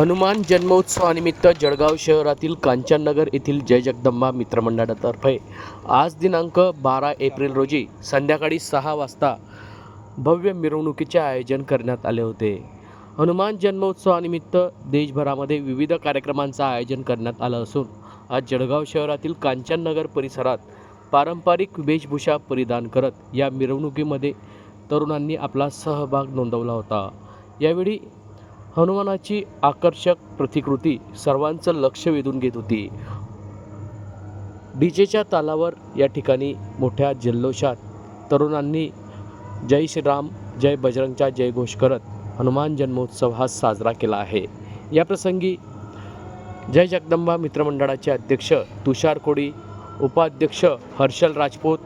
हनुमान जन्मोत्सवानिमित्त जळगाव शहरातील कांचननगर येथील जय जगदंबा मित्रमंडळातर्फे आज दिनांक बारा एप्रिल रोजी संध्याकाळी सहा वाजता भव्य मिरवणुकीचे आयोजन करण्यात आले होते. हनुमान जन्मोत्सवानिमित्त देशभरामध्ये विविध कार्यक्रमांचं आयोजन करण्यात आलं असून आज जळगाव शहरातील कांचननगर परिसरात पारंपरिक वेशभूषा परिधान करत या मिरवणुकीमध्ये तरुणांनी आपला सहभाग नोंदवला होता. यावेळी हनुमानाची आकर्षक प्रतिकृती सर्वांचं लक्ष वेधून घेत होती. डीजेच्या तालावर या ठिकाणी मोठ्या जल्लोषात तरुणांनी जय श्रीराम जय बजरंगचा जयघोष करत हनुमान जन्मोत्सव हा साजरा केला आहे. या प्रसंगी जय जगदंबा मित्रमंडळाचे अध्यक्ष तुषार कोडी उपाध्यक्ष हर्षल राजपूत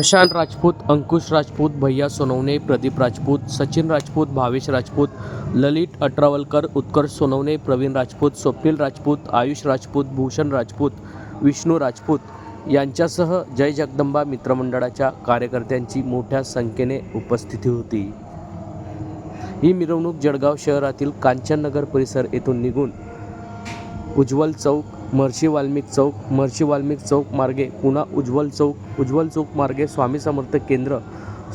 प्रशांत राजपूत अंकुश राजपूत भैया सोनवणे प्रदीप राजपूत सचिन राजपूत भावेश राजपूत ललित अट्रावलकर उत्कर्ष सोनवणे प्रवीण राजपूत स्वप्नील राजपूत आयुष राजपूत भूषण राजपूत विष्णू राजपूत यांच्यासह जय जगदंबा मित्रमंडळाच्या कार्यकर्त्यांची मोठ्या संख्येने उपस्थिती होती. ही मिरवणूक जळगाव शहरातील कांचननगर परिसर येथून निघून उज्ज्वल चौक महर्षी वाल्मिक चौक महर्षी वाल्मिक चौक मार्गे पुन्हा उज्ज्वल चौक उज्ज्वल चौक मार्गे स्वामी समर्थ केंद्र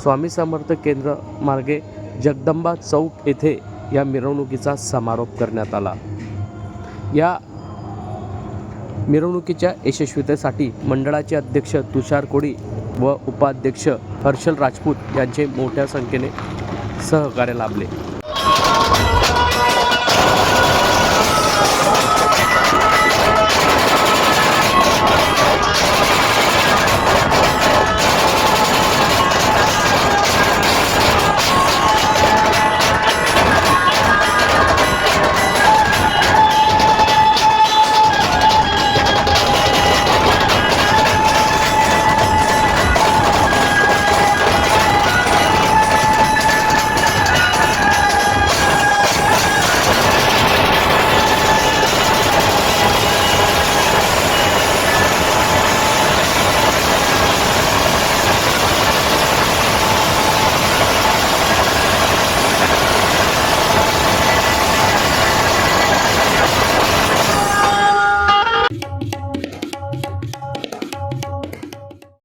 स्वामी समर्थ केंद्र मार्गे जगदंबा चौक येथे या मिरवणुकीचा समारोप करण्यात आला. या मिरवणुकीच्या यशस्वीतेसाठी मंडळाचे अध्यक्ष तुषार कोडी व उपाध्यक्ष हर्षल राजपूत यांचे मोठ्या संख्येने सहकार्य लाभले.